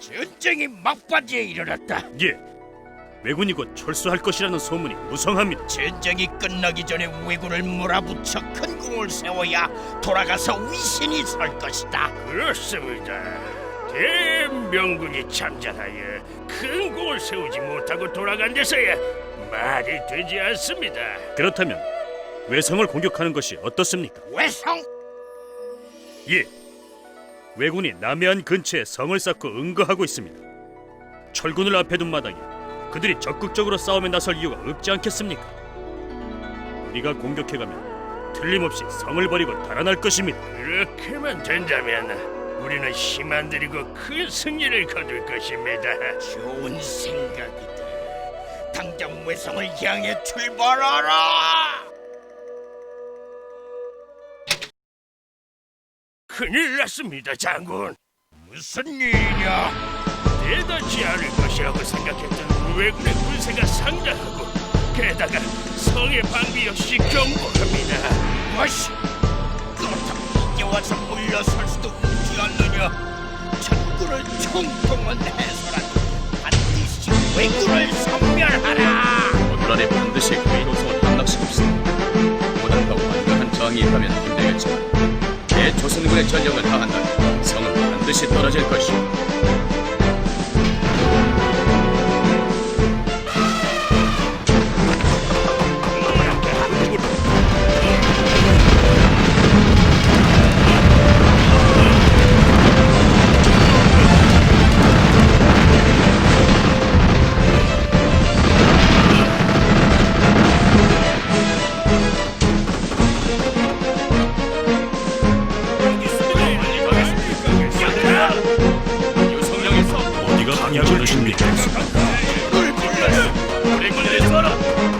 전쟁이 막바지에 이르렀다. 예. 왜군이 곧 철수할 것이라는 소문이 무성합니다. 전쟁이 끝나기 전에 왜군을 몰아붙여 큰 궁을 세워야 돌아가서 위신이 설 것이다. 그렇습니다. 대명군이 참전하여 큰 공을 세우지 못하고 돌아간 데서야 말이 되지 않습니다. 그렇다면 외성을 공격하는 것이 어떻습니까? 외성 예. 왜군이 남해안 근처에 성을 쌓고 응거하고 있습니다. 철군을 앞에 둔 마당에 그들이 적극적으로 싸움에 나설 이유가 없지 않겠습니까? 우리가 공격해가면 틀림없이 성을 버리고 달아날 것입니다. 그렇게만 된다면 우리는 힘안 들이고 큰 승리를 거둘 것입니다. 좋은 생각이다. 당장 외성을 향해 출발하라. 큰일 났습니다, 장군. 무슨 일이냐? 대단치 않을 것이라고 생각했던 왜군의 군세가 상당하고 게다가 성의 방비 역시 견고합니다. 무엇이? 그렇다면 이제 와서 물러설 수도 없지 않느냐? 전군을 총동원 해서라도 반드시 왜군을 섬멸하라. 대조선군의 전력을 다한다면 성은 반드시 떨어질 것이오. 주십니까? 우리 군대를 써라.